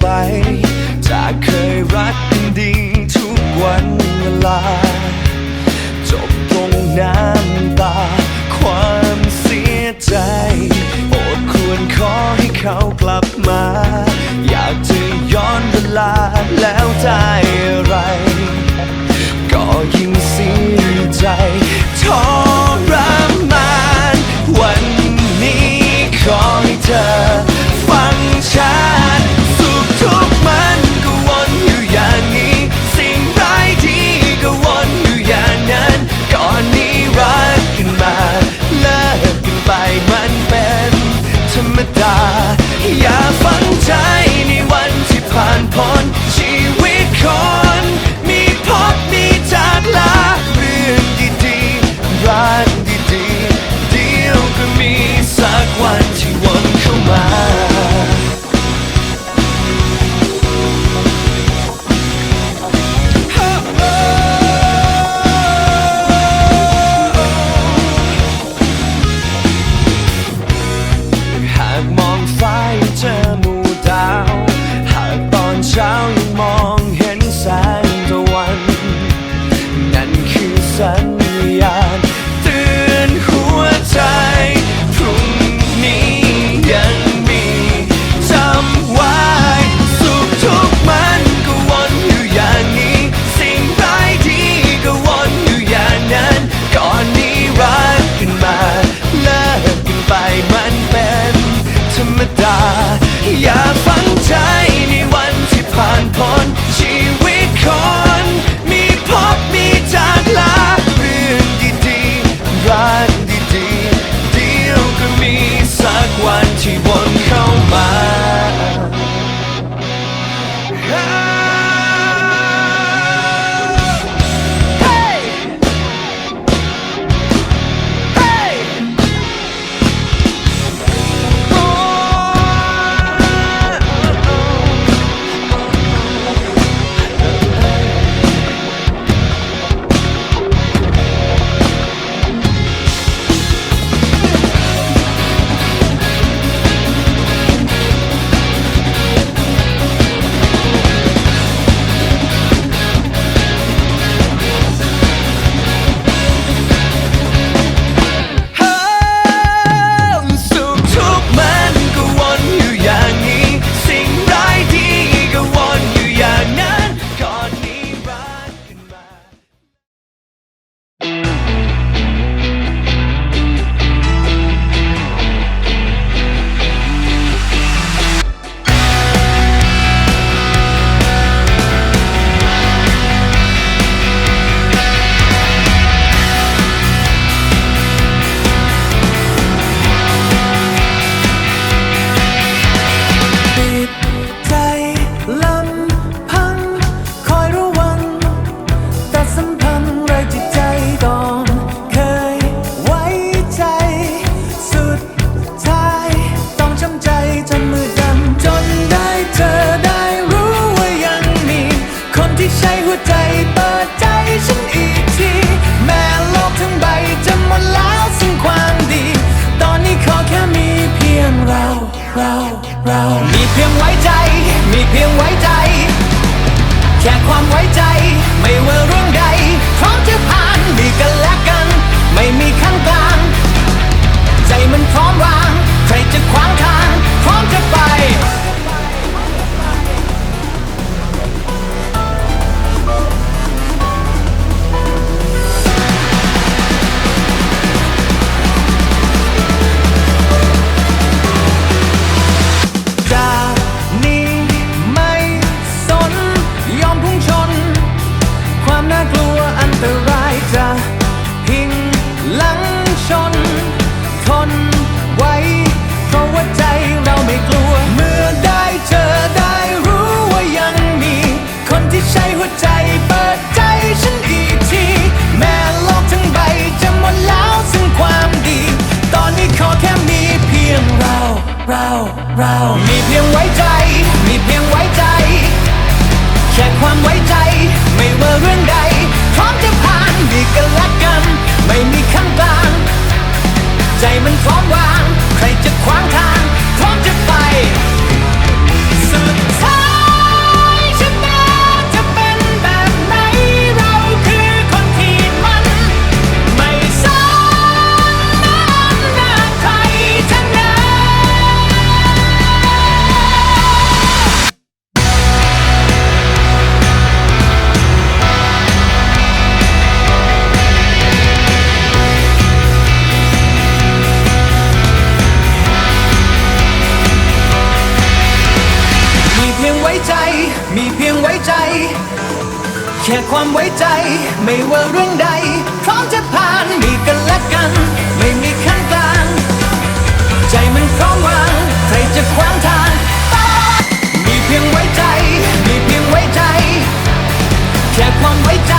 ไป จากเคยรักกันดีทุกวันเวลา จบลงน้ำ ไม่ว่าเรื่องใด พร้อมจะผ่านมีกันและกัน ไม่มีขั้นกลาง ใจมันพร้อมวาง ใครจะขวางทาง ไม่ว่าเรื่องใด พร้อมจะผ่านมีกันและกัน ไม่มีขั้นกลาง ใจมันพร้อมวางใครจะขวางทางมีเพียงไว้ใจ มีเพียงไว้ใจ แค่ความไว้ใจ